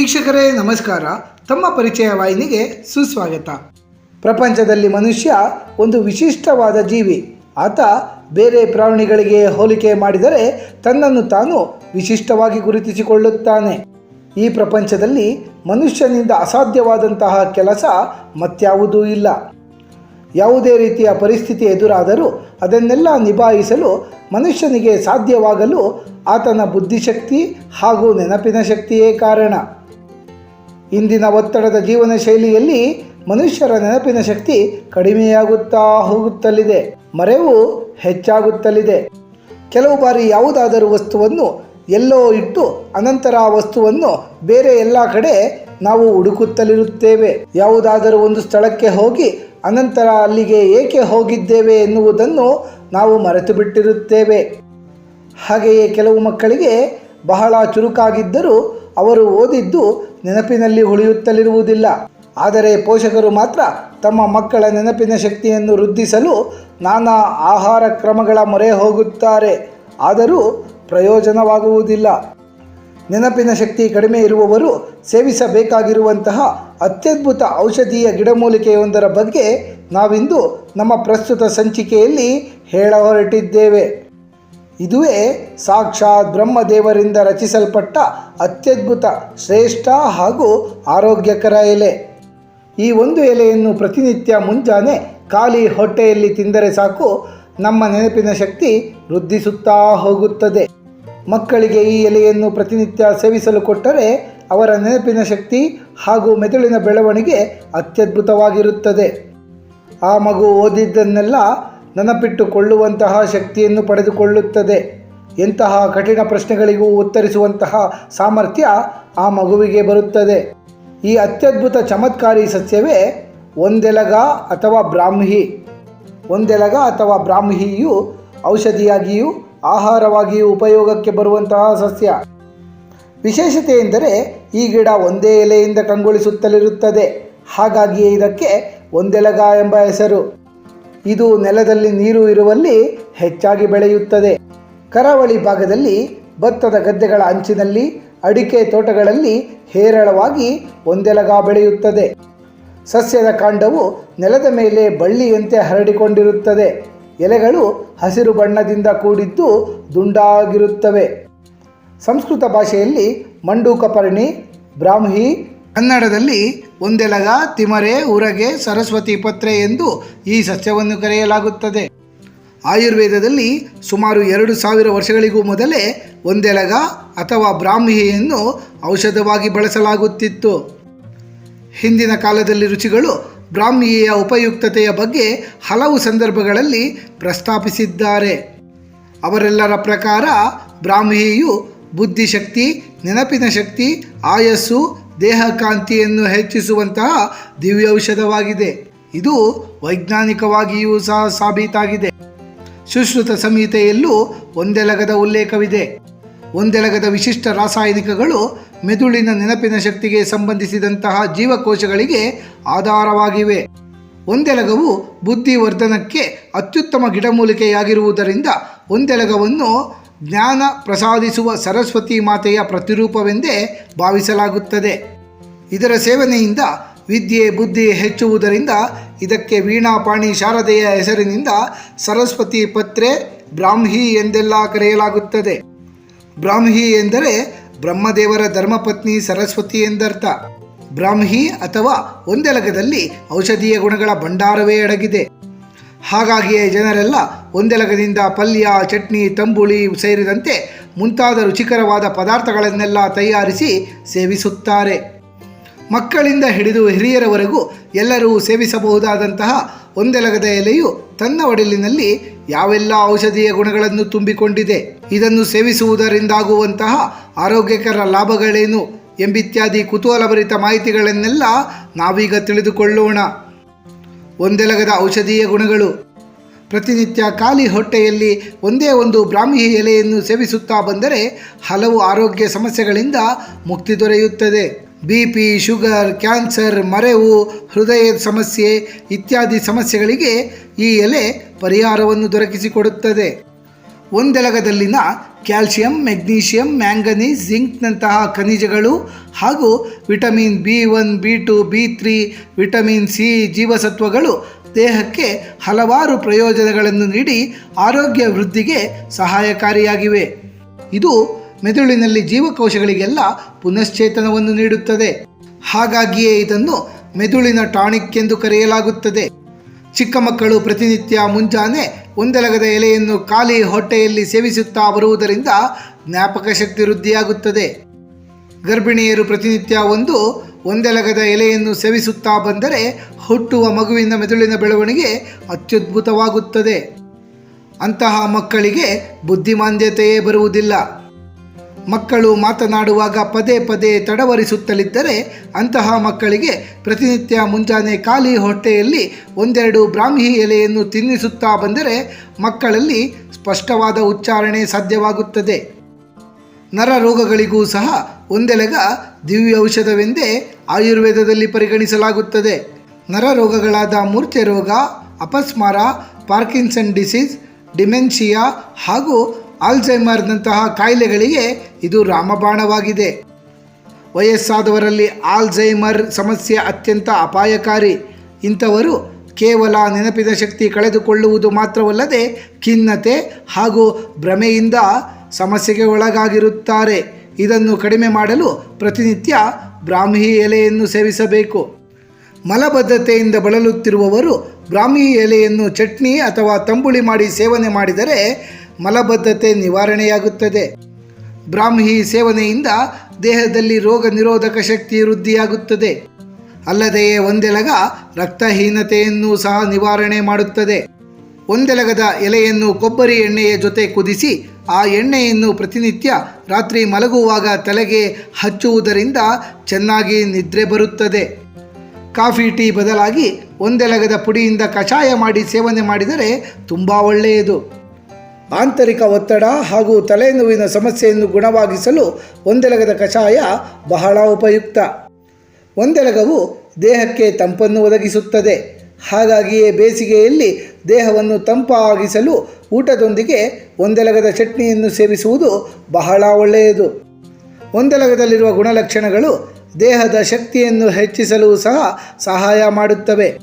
ವೀಕ್ಷಕರೇ, ನಮಸ್ಕಾರ. ತಮ್ಮ ಪರಿಚಯ ವಾಹಿನಿಗೆ ಸುಸ್ವಾಗತ. ಪ್ರಪಂಚದಲ್ಲಿ ಮನುಷ್ಯ ಒಂದು ವಿಶಿಷ್ಟವಾದ ಜೀವಿ. ಆತ ಬೇರೆ ಪ್ರಾಣಿಗಳಿಗೆ ಹೋಲಿಕೆ ಮಾಡಿದರೆ ತನ್ನನ್ನು ತಾನು ವಿಶಿಷ್ಟವಾಗಿ ಗುರುತಿಸಿಕೊಳ್ಳುತ್ತಾನೆ. ಈ ಪ್ರಪಂಚದಲ್ಲಿ ಮನುಷ್ಯನಿಂದ ಅಸಾಧ್ಯವಾದಂತಹ ಕೆಲಸ ಮತ್ಯಾವುದೂ ಇಲ್ಲ. ಯಾವುದೇ ರೀತಿಯ ಪರಿಸ್ಥಿತಿ ಎದುರಾದರೂ ಅದನ್ನೆಲ್ಲ ನಿಭಾಯಿಸಲು, ಮನುಷ್ಯನಿಗೆ ಸಾಧ್ಯವಾಗಲು ಆತನ ಬುದ್ಧಿಶಕ್ತಿ ಹಾಗೂ ನೆನಪಿನ ಶಕ್ತಿಯೇ ಕಾರಣ. ಇಂದಿನ ಒತ್ತಡದ ಜೀವನ ಶೈಲಿಯಲ್ಲಿ ಮನುಷ್ಯರ ನೆನಪಿನ ಶಕ್ತಿ ಕಡಿಮೆಯಾಗುತ್ತಾ ಹೋಗುತ್ತಲಿದೆ, ಮರೆವು ಹೆಚ್ಚಾಗುತ್ತಲಿದೆ. ಕೆಲವು ಬಾರಿ ಯಾವುದಾದರೂ ವಸ್ತುವನ್ನು ಎಲ್ಲೋ ಇಟ್ಟು ಅನಂತರ ಆ ವಸ್ತುವನ್ನು ಬೇರೆ ಎಲ್ಲ ಕಡೆ ನಾವು ಹುಡುಕುತ್ತಲಿರುತ್ತೇವೆ. ಯಾವುದಾದರೂ ಒಂದು ಸ್ಥಳಕ್ಕೆ ಹೋಗಿ ಅನಂತರ ಅಲ್ಲಿಗೆ ಏಕೆ ಹೋಗಿದ್ದೇವೆ ಎನ್ನುವುದನ್ನು ನಾವು ಮರೆತು ಬಿಟ್ಟಿರುತ್ತೇವೆ ಹಾಗೆಯೇ ಕೆಲವು ಮಕ್ಕಳಿಗೆ ಬಹಳ ಚುರುಕಾಗಿದ್ದರೂ ಅವರು ಓದಿದ್ದು ನೆನಪಿನಲ್ಲಿ ಉಳಿಯುತ್ತಲಿರುವುದಿಲ್ಲ. ಆದರೆ ಪೋಷಕರು ಮಾತ್ರ ತಮ್ಮ ಮಕ್ಕಳ ನೆನಪಿನ ಶಕ್ತಿಯನ್ನು ವೃದ್ಧಿಸಲು ನಾನಾ ಆಹಾರ ಕ್ರಮಗಳ ಮೊರೆ ಹೋಗುತ್ತಾರೆ. ಆದರೂ ಪ್ರಯೋಜನವಾಗುವುದಿಲ್ಲ. ನೆನಪಿನ ಶಕ್ತಿ ಕಡಿಮೆ ಇರುವವರು ಸೇವಿಸಬೇಕಾಗಿರುವಂತಹ ಅತ್ಯದ್ಭುತ ಔಷಧೀಯ ಗಿಡಮೂಲಿಕೆಯೊಂದರ ಬಗ್ಗೆ ನಾವಿಂದು ನಮ್ಮ ಪ್ರಸ್ತುತ ಸಂಚಿಕೆಯಲ್ಲಿ ಹೇಳ ಹೊರಟಿದ್ದೇವೆ ಇದುವೇ ಸಾಕ್ಷಾತ್ ಬ್ರಹ್ಮದೇವರಿಂದ ರಚಿಸಲ್ಪಟ್ಟ ಅತ್ಯದ್ಭುತ, ಶ್ರೇಷ್ಠ ಹಾಗೂ ಆರೋಗ್ಯಕರ ಎಲೆ. ಈ ಒಂದು ಎಲೆಯನ್ನು ಪ್ರತಿನಿತ್ಯ ಮುಂಜಾನೆ ಖಾಲಿ ಹೊಟ್ಟೆಯಲ್ಲಿ ತಿಂದರೆ ಸಾಕು, ನಮ್ಮ ನೆನಪಿನ ಶಕ್ತಿ ವೃದ್ಧಿಸುತ್ತಾ ಹೋಗುತ್ತದೆ. ಮಕ್ಕಳಿಗೆ ಈ ಎಲೆಯನ್ನು ಪ್ರತಿನಿತ್ಯ ಸೇವಿಸಲು ಕೊಟ್ಟರೆ ಅವರ ನೆನಪಿನ ಶಕ್ತಿ ಹಾಗೂ ಮೆದುಳಿನ ಬೆಳವಣಿಗೆ ಅತ್ಯದ್ಭುತವಾಗಿರುತ್ತದೆ. ಆ ಮಗು ಓದಿದ್ದನ್ನೆಲ್ಲ ನೆನಪಿಟ್ಟುಕೊಳ್ಳುವಂತಹ ಶಕ್ತಿಯನ್ನು ಪಡೆದುಕೊಳ್ಳುತ್ತದೆ. ಎಂತಹ ಕಠಿಣ ಪ್ರಶ್ನೆಗಳಿಗೂ ಉತ್ತರಿಸುವಂತಹ ಸಾಮರ್ಥ್ಯ ಆ ಮಗುವಿಗೆ ಬರುತ್ತದೆ. ಈ ಅತ್ಯದ್ಭುತ ಚಮತ್ಕಾರಿ ಸಸ್ಯವೇ ಒಂದೆಲಗ ಅಥವಾ ಬ್ರಾಹ್ಮಿ. ಒಂದೆಲಗ ಅಥವಾ ಬ್ರಾಹ್ಮಿಯು ಔಷಧಿಯಾಗಿಯೂ ಆಹಾರವಾಗಿಯೂ ಉಪಯೋಗಕ್ಕೆ ಬರುವಂತಹ ಸಸ್ಯ. ವಿಶೇಷತೆ ಎಂದರೆ ಈ ಗಿಡ ಒಂದೇ ಎಲೆಯಿಂದ ಕಂಗೊಳಿಸುತ್ತಲಿರುತ್ತದೆ. ಹಾಗಾಗಿಯೇ ಇದಕ್ಕೆ ಒಂದೆಲಗ ಎಂಬ ಹೆಸರು. ಇದು ನೆಲದಲ್ಲಿ ನೀರು ಇರುವಲ್ಲಿ ಹೆಚ್ಚಾಗಿ ಬೆಳೆಯುತ್ತದೆ. ಕರಾವಳಿ ಭಾಗದಲ್ಲಿ ಭತ್ತದ ಗದ್ದೆಗಳ ಅಂಚಿನಲ್ಲಿ, ಅಡಿಕೆ ತೋಟಗಳಲ್ಲಿ ಹೇರಳವಾಗಿ ಒಂದೆಲಗ ಬೆಳೆಯುತ್ತದೆ. ಸಸ್ಯದ ಕಾಂಡವು ನೆಲದ ಮೇಲೆ ಬಳ್ಳಿಯಂತೆ ಹರಡಿಕೊಂಡಿರುತ್ತದೆ. ಎಲೆಗಳು ಹಸಿರು ಬಣ್ಣದಿಂದ ಕೂಡಿದ್ದು ದುಂಡಾಗಿರುತ್ತವೆ. ಸಂಸ್ಕೃತ ಭಾಷೆಯಲ್ಲಿ ಮಂಡೂಕಪರ್ಣಿ, ಬ್ರಾಹ್ಮಿ ಕನ್ನಡದಲ್ಲಿ ಒಂದೆಲಗ ತಿಮರೆ, ಉರಗೆ, ಸರಸ್ವತಿ ಪತ್ರೆ ಎಂದು ಈ ಸಸ್ಯವನ್ನು ಕರೆಯಲಾಗುತ್ತದೆ. ಆಯುರ್ವೇದದಲ್ಲಿ ಸುಮಾರು ಎರಡು ಸಾವಿರ ವರ್ಷಗಳಿಗೂ ಮೊದಲೇ ಒಂದೆಲಗ ಅಥವಾ ಬ್ರಾಹ್ಮಿಯನ್ನು ಔಷಧವಾಗಿ ಬಳಸಲಾಗುತ್ತಿತ್ತು. ಹಿಂದಿನ ಕಾಲದಲ್ಲಿ ರುಚಿಗಳು ಬ್ರಾಹ್ಮಿಯ ಉಪಯುಕ್ತತೆಯ ಬಗ್ಗೆ ಹಲವು ಸಂದರ್ಭಗಳಲ್ಲಿ ಪ್ರಸ್ತಾಪಿಸಿದ್ದಾರೆ. ಅವರೆಲ್ಲರ ಪ್ರಕಾರ ಬ್ರಾಹ್ಮಿಯು ಬುದ್ಧಿಶಕ್ತಿ, ನೆನಪಿನ ಶಕ್ತಿ, ಆಯಸ್ಸು ದೇಹಕಾಂತಿಯನ್ನು ಹೆಚ್ಚಿಸುವಂತಹ ದಿವ್ಯೌಷಧವಾಗಿದೆ. ಇದು ವೈಜ್ಞಾನಿಕವಾಗಿಯೂ ಸಹ ಸಾಬೀತಾಗಿದೆ. ಸುಶ್ರುತ ಸಂಹಿತೆಯಲ್ಲೂ ಒಂದೆಲಗದ ಉಲ್ಲೇಖವಿದೆ. ಒಂದೆಲಗದ ವಿಶಿಷ್ಟ ರಾಸಾಯನಿಕಗಳು ಮೆದುಳಿನ ನೆನಪಿನ ಶಕ್ತಿಗೆ ಸಂಬಂಧಿಸಿದಂತಹ ಜೀವಕೋಶಗಳಿಗೆ ಆಧಾರವಾಗಿವೆ. ಒಂದೆಲಗವು ಬುದ್ಧಿವರ್ಧನಕ್ಕೆ ಅತ್ಯುತ್ತಮ ಗಿಡಮೂಲಿಕೆಯಾಗಿರುವುದರಿಂದ ಒಂದೆಲಗವನ್ನು ಜ್ಞಾನ ಪ್ರಸಾದಿಸುವ ಸರಸ್ವತಿ ಮಾತೆಯ ಪ್ರತಿರೂಪವೆಂದೇ ಭಾವಿಸಲಾಗುತ್ತದೆ. ಇದರ ಸೇವನೆಯಿಂದ ವಿದ್ಯೆ ಬುದ್ಧಿ ಹೆಚ್ಚುವುದರಿಂದ ಇದಕ್ಕೆ ವೀಣಾಪಾಣಿ ಶಾರದೆಯ ಹೆಸರಿನಿಂದ ಸರಸ್ವತಿ ಪತ್ರೆ ಬ್ರಾಹ್ಮಿ ಎಂದೆಲ್ಲ ಕರೆಯಲಾಗುತ್ತದೆ. ಬ್ರಾಹ್ಮಿ ಎಂದರೆ ಬ್ರಹ್ಮದೇವರ ಧರ್ಮಪತ್ನಿ ಸರಸ್ವತಿ ಎಂದರ್ಥ. ಬ್ರಾಹ್ಮಿ ಅಥವಾ ಒಂದೆಲಗದಲ್ಲಿ ಔಷಧೀಯ ಗುಣಗಳ ಭಂಡಾರವೇ ಅಡಗಿದೆ. ಹಾಗಾಗಿಯೇ ಜನರೆಲ್ಲ ಒಂದೆಲಗದಿಂದ ಪಲ್ಯ, ಚಟ್ನಿ, ತಂಬುಳಿ ಸೇರಿದಂತೆ ಮುಂತಾದ ರುಚಿಕರವಾದ ಪದಾರ್ಥಗಳನ್ನೆಲ್ಲ ತಯಾರಿಸಿ ಸೇವಿಸುತ್ತಾರೆ. ಮಕ್ಕಳಿಂದ ಹಿಡಿದು ಹಿರಿಯರವರೆಗೂ ಎಲ್ಲರೂ ಸೇವಿಸಬಹುದಾದಂತಹ ಒಂದೆಲಗದ ಎಲೆಯು ತನ್ನ ಒಡಲಿನಲ್ಲಿ ಯಾವೆಲ್ಲ ಔಷಧೀಯ ಗುಣಗಳನ್ನು ತುಂಬಿಕೊಂಡಿದೆ, ಇದನ್ನು ಸೇವಿಸುವುದರಿಂದಾಗುವಂತಹ ಆರೋಗ್ಯಕರ ಲಾಭಗಳೇನು ಎಂಬಿತ್ಯಾದಿ ಕುತೂಹಲಭರಿತ ಮಾಹಿತಿಗಳನ್ನೆಲ್ಲ ನಾವೀಗ ತಿಳಿದುಕೊಳ್ಳೋಣ. ಒಂದೆಲಗದ ಔಷಧೀಯ ಗುಣಗಳು. ಪ್ರತಿನಿತ್ಯ ಖಾಲಿ ಹೊಟ್ಟೆಯಲ್ಲಿ ಒಂದೇ ಒಂದು ಬ್ರಾಹ್ಮಿ ಎಲೆಯನ್ನು ಸೇವಿಸುತ್ತಾ ಬಂದರೆ ಹಲವು ಆರೋಗ್ಯ ಸಮಸ್ಯೆಗಳಿಂದ ಮುಕ್ತಿ ದೊರೆಯುತ್ತದೆ. ಬಿ ಪಿ, ಶುಗರ್, ಕ್ಯಾನ್ಸರ್, ಮರೆವು ಹೃದಯದ ಸಮಸ್ಯೆ ಇತ್ಯಾದಿ ಸಮಸ್ಯೆಗಳಿಗೆ ಈ ಎಲೆ ಪರಿಹಾರವನ್ನು ದೊರಕಿಸಿಕೊಡುತ್ತದೆ. ಒಂದೆಲಗದಲ್ಲಿನ ಕ್ಯಾಲ್ಸಿಯಂ, ಮೆಗ್ನೀಷಿಯಂ, ಮ್ಯಾಂಗನೀಸ್, ಜಿಂಕ್ನಂತಹ ಖನಿಜಗಳು ಹಾಗೂ vitamin B one, B two, B three vitamin C ಜೀವಸತ್ವಗಳು ದೇಹಕ್ಕೆ ಹಲವಾರು ಪ್ರಯೋಜನಗಳನ್ನು ನೀಡಿ ಆರೋಗ್ಯ ವೃದ್ಧಿಗೆ ಸಹಾಯಕಾರಿಯಾಗಿವೆ. ಇದು ಮೆದುಳಿನಲ್ಲಿ ಜೀವಕೋಶಗಳಿಗೆಲ್ಲ ಪುನಶ್ಚೇತನವನ್ನು ನೀಡುತ್ತದೆ. ಹಾಗಾಗಿಯೇ ಇದನ್ನು ಮೆದುಳಿನ ಟಾನಿಕ್ ಎಂದು ಕರೆಯಲಾಗುತ್ತದೆ. ಚಿಕ್ಕ ಮಕ್ಕಳು ಪ್ರತಿನಿತ್ಯ ಮುಂಜಾನೆ ಒಂದೆಲಗದ ಎಲೆಯನ್ನು ಖಾಲಿ ಹೊಟ್ಟೆಯಲ್ಲಿ ಸೇವಿಸುತ್ತಾ ಬರುವುದರಿಂದ ಜ್ಞಾಪಕ ಶಕ್ತಿ ವೃದ್ಧಿಯಾಗುತ್ತದೆ. ಗರ್ಭಿಣಿಯರು ಪ್ರತಿನಿತ್ಯ ಒಂದು ಒಂದೆಲಗದ ಎಲೆಯನ್ನು ಸೇವಿಸುತ್ತಾ ಬಂದರೆ ಹುಟ್ಟುವ ಮಗುವಿನ ಮೆದುಳಿನ ಬೆಳವಣಿಗೆ ಅತ್ಯದ್ಭುತವಾಗುತ್ತದೆ. ಅಂತಹ ಮಕ್ಕಳಿಗೆ ಬುದ್ಧಿಮಾಂದ್ಯತೆಯೇ ಬರುವುದಿಲ್ಲ. ಮಕ್ಕಳು ಮಾತನಾಡುವಾಗ ಪದೇ ಪದೇ ತಡವರಿಸುತ್ತಲಿದ್ದರೆ ಅಂತಹ ಮಕ್ಕಳಿಗೆ ಪ್ರತಿನಿತ್ಯ ಮುಂಜಾನೆ ಖಾಲಿ ಹೊಟ್ಟೆಯಲ್ಲಿ ಒಂದೆರಡು ಬ್ರಾಹ್ಮಿ ಎಲೆಯನ್ನು ತಿನ್ನಿಸುತ್ತಾ ಬಂದರೆ ಮಕ್ಕಳಲ್ಲಿ ಸ್ಪಷ್ಟವಾದ ಉಚ್ಚಾರಣೆ ಸಾಧ್ಯವಾಗುತ್ತದೆ. ನರ ರೋಗಗಳಿಗೂ ಸಹ ಒಂದೆಲೆಗ ದಿವ್ಯ ಔಷಧವೆಂದೇ ಆಯುರ್ವೇದದಲ್ಲಿ ಪರಿಗಣಿಸಲಾಗುತ್ತದೆ. ನರ ರೋಗಗಳಾದ ಮೂರ್ಛೆ ರೋಗ, ಅಪಸ್ಮಾರ, ಪಾರ್ಕಿನ್ಸನ್ ಡಿಸೀಸ್, ಡಿಮೆನ್ಷಿಯಾ ಹಾಗೂ ಆಲ್ಝೈಮರ್ನಂತಹ ಕಾಯಿಲೆಗಳಿಗೆ ಇದು ರಾಮಬಾಣವಾಗಿದೆ. ವಯಸ್ಸಾದವರಲ್ಲಿ ಆಲ್ಝೈಮರ್ ಸಮಸ್ಯೆ ಅತ್ಯಂತ ಅಪಾಯಕಾರಿ. ಇಂಥವರು ಕೇವಲ ನೆನಪಿನ ಶಕ್ತಿ ಕಳೆದುಕೊಳ್ಳುವುದು ಮಾತ್ರವಲ್ಲದೆ ಖಿನ್ನತೆ ಹಾಗೂ ಭ್ರಮೆಯಿಂದ ಸಮಸ್ಯೆಗೆ ಒಳಗಾಗಿರುತ್ತಾರೆ. ಇದನ್ನು ಕಡಿಮೆ ಮಾಡಲು ಪ್ರತಿನಿತ್ಯ ಬ್ರಾಹ್ಮಿ ಎಲೆಯನ್ನು ಸೇವಿಸಬೇಕು. ಮಲಬದ್ಧತೆಯಿಂದ ಬಳಲುತ್ತಿರುವವರು ಬ್ರಾಹ್ಮಿ ಎಲೆಯನ್ನು ಚಟ್ನಿ ಅಥವಾ ತಂಬುಳಿ ಮಾಡಿ ಸೇವನೆ ಮಾಡಿದರೆ ಮಲಬದ್ಧತೆ ನಿವಾರಣೆಯಾಗುತ್ತದೆ. ಬ್ರಾಹ್ಮಿ ಸೇವನೆಯಿಂದ ದೇಹದಲ್ಲಿ ರೋಗ ನಿರೋಧಕ ಶಕ್ತಿ ವೃದ್ಧಿಯಾಗುತ್ತದೆ. ಅಲ್ಲದೆಯೇ ಒಂದೆಲಗ ರಕ್ತಹೀನತೆಯನ್ನು ಸಹ ನಿವಾರಣೆ ಮಾಡುತ್ತದೆ. ಒಂದೆಲಗದ ಎಲೆಯನ್ನು ಕೊಬ್ಬರಿ ಎಣ್ಣೆಯ ಜೊತೆ ಕುದಿಸಿ, ಆ ಎಣ್ಣೆಯನ್ನು ಪ್ರತಿನಿತ್ಯ ರಾತ್ರಿ ಮಲಗುವಾಗ ತಲೆಗೆ ಹಚ್ಚುವುದರಿಂದ ಚೆನ್ನಾಗಿ ನಿದ್ರೆ ಬರುತ್ತದೆ. ಕಾಫಿ, ಟೀ ಬದಲಾಗಿ ಒಂದೆಲಗದ ಪುಡಿಯಿಂದ ಕಷಾಯ ಮಾಡಿ ಸೇವನೆ ಮಾಡಿದರೆ ತುಂಬ ಒಳ್ಳೆಯದು. ಆಂತರಿಕ ಒತ್ತಡ ಹಾಗೂ ತಲೆನೋವಿನ ಸಮಸ್ಯೆಯನ್ನು ಗುಣವಾಗಿಸಲು ಒಂದೆಲಗದ ಕಷಾಯ ಬಹಳ ಉಪಯುಕ್ತ. ಒಂದೆಲಗವು ದೇಹಕ್ಕೆ ತಂಪನ್ನು ಒದಗಿಸುತ್ತದೆ. ಹಾಗಾಗಿಯೇ ಬೇಸಿಗೆಯಲ್ಲಿ ದೇಹವನ್ನು ತಂಪಾಗಿಸಲು ಊಟದೊಂದಿಗೆ ಒಂದೆಲಗದ ಚಟ್ನಿಯನ್ನು ಸೇವಿಸುವುದು ಬಹಳ ಒಳ್ಳೆಯದು. ಒಂದೆಲಗದಲ್ಲಿರುವ ಗುಣಲಕ್ಷಣಗಳು ದೇಹದ ಶಕ್ತಿಯನ್ನು ಹೆಚ್ಚಿಸಲು ಸಹ ಸಹಾಯ ಮಾಡುತ್ತವೆ.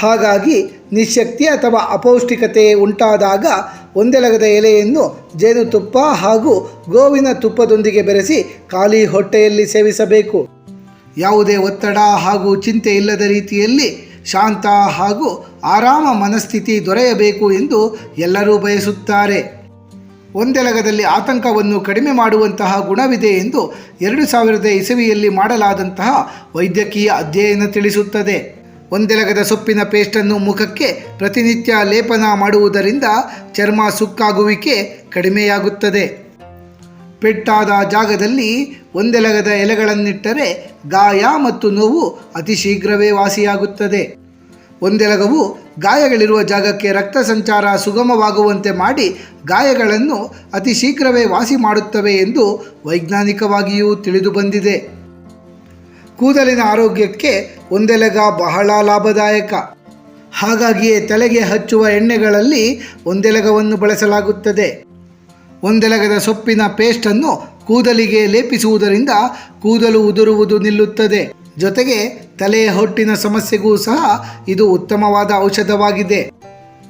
ಹಾಗಾಗಿ ನಿಶಕ್ತಿ ಅಥವಾ ಅಪೌಷ್ಟಿಕತೆ ಉಂಟಾದಾಗ ಒಂದೆಲಗದ ಎಲೆಯನ್ನು ಜೇನುತುಪ್ಪ ಹಾಗೂ ಗೋವಿನ ತುಪ್ಪದೊಂದಿಗೆ ಬೆರೆಸಿ ಖಾಲಿ ಹೊಟ್ಟೆಯಲ್ಲಿ ಸೇವಿಸಬೇಕು. ಯಾವುದೇ ಒತ್ತಡ ಹಾಗೂ ಚಿಂತೆ ಇಲ್ಲದ ರೀತಿಯಲ್ಲಿ ಶಾಂತ ಹಾಗೂ ಆರಾಮ ಮನಸ್ಥಿತಿ ದೊರೆಯಬೇಕು ಎಂದು ಎಲ್ಲರೂ ಬಯಸುತ್ತಾರೆ. ಒಂದೆಲಗದಲ್ಲಿ ಆತಂಕವನ್ನು ಕಡಿಮೆ ಮಾಡುವಂತಹ ಗುಣವಿದೆ ಎಂದು ಎರಡು ಸಾವಿರದ ಇಸವಿಯಲ್ಲಿ ಮಾಡಲಾದಂತಹ ವೈದ್ಯಕೀಯ ಅಧ್ಯಯನ ತಿಳಿಸುತ್ತದೆ. ಒಂದೆಲಗದ ಸೊಪ್ಪಿನ ಪೇಸ್ಟನ್ನು ಮುಖಕ್ಕೆ ಪ್ರತಿನಿತ್ಯ ಲೇಪನ ಮಾಡುವುದರಿಂದ ಚರ್ಮ ಸುಕ್ಕಾಗುವಿಕೆ ಕಡಿಮೆಯಾಗುತ್ತದೆ. ಪೆಟ್ಟಾದ ಜಾಗದಲ್ಲಿ ಒಂದೆಲಗದ ಎಲೆಗಳನ್ನಿಟ್ಟರೆ ಗಾಯ ಮತ್ತು ನೋವು ಅತಿ ಶೀಘ್ರವೇ ವಾಸಿಯಾಗುತ್ತದೆ. ಒಂದೆಲಗವು ಗಾಯಗಳಿರುವ ಜಾಗಕ್ಕೆ ರಕ್ತ ಸಂಚಾರ ಸುಗಮವಾಗುವಂತೆ ಮಾಡಿ ಗಾಯಗಳನ್ನು ಅತಿ ಶೀಘ್ರವೇ ವಾಸಿ ಮಾಡುತ್ತವೆ ಎಂದು ವೈಜ್ಞಾನಿಕವಾಗಿಯೂ ತಿಳಿದು ಬಂದಿದೆ ಕೂದಲಿನ ಆರೋಗ್ಯಕ್ಕೆ ಒಂದೆಲಗ ಬಹಳ ಲಾಭದಾಯಕ. ಹಾಗಾಗಿಯೇ ತಲೆಗೆ ಹಚ್ಚುವ ಎಣ್ಣೆಗಳಲ್ಲಿ ಒಂದೆಲಗವನ್ನು ಬಳಸಲಾಗುತ್ತದೆ. ಒಂದೆಲಗದ ಸೊಪ್ಪಿನ ಪೇಸ್ಟನ್ನು ಕೂದಲಿಗೆ ಲೇಪಿಸುವುದರಿಂದ ಕೂದಲು ಉದುರುವುದು ನಿಲ್ಲುತ್ತದೆ. ಜೊತೆಗೆ ತಲೆ ಹೊಟ್ಟಿನ ಸಮಸ್ಯೆಗೂ ಸಹ ಇದು ಉತ್ತಮವಾದ ಔಷಧವಾಗಿದೆ.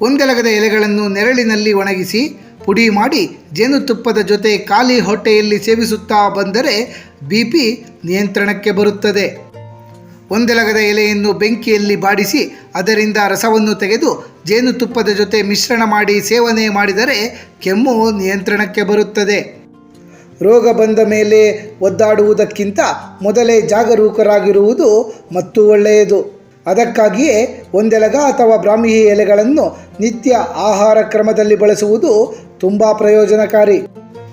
ಒಂದೆಲಗದ ಎಲೆಗಳನ್ನು ನೆರಳಿನಲ್ಲಿ ಒಣಗಿಸಿ ಪುಡಿ ಮಾಡಿ ಜೇನುತುಪ್ಪದ ಜೊತೆ ಖಾಲಿ ಹೊಟ್ಟೆಯಲ್ಲಿ ಸೇವಿಸುತ್ತಾ ಬಂದರೆ ಬಿ ಪಿ ನಿಯಂತ್ರಣಕ್ಕೆ ಬರುತ್ತದೆ. ಒಂದೆಲಗದ ಎಲೆಯನ್ನು ಬೆಂಕಿಯಲ್ಲಿ ಬಾಡಿಸಿ ಅದರಿಂದ ರಸವನ್ನು ತೆಗೆದು ಜೇನುತುಪ್ಪದ ಜೊತೆ ಮಿಶ್ರಣ ಮಾಡಿ ಸೇವನೆ ಮಾಡಿದರೆ ಕೆಮ್ಮು ನಿಯಂತ್ರಣಕ್ಕೆ ಬರುತ್ತದೆ. ರೋಗ ಬಂದ ಮೇಲೆ ಒದ್ದಾಡುವುದಕ್ಕಿಂತ ಮೊದಲೇ ಜಾಗರೂಕರಾಗಿರುವುದು ಮತ್ತು ಒಳ್ಳೆಯದು. ಅದಕ್ಕಾಗಿಯೇ ಒಂದೆಲಗ ಅಥವಾ ಬ್ರಾಹ್ಮಿ ಎಲೆಗಳನ್ನು ನಿತ್ಯ ಆಹಾರ ಕ್ರಮದಲ್ಲಿ ಬಳಸುವುದು ತುಂಬ ಪ್ರಯೋಜನಕಾರಿ.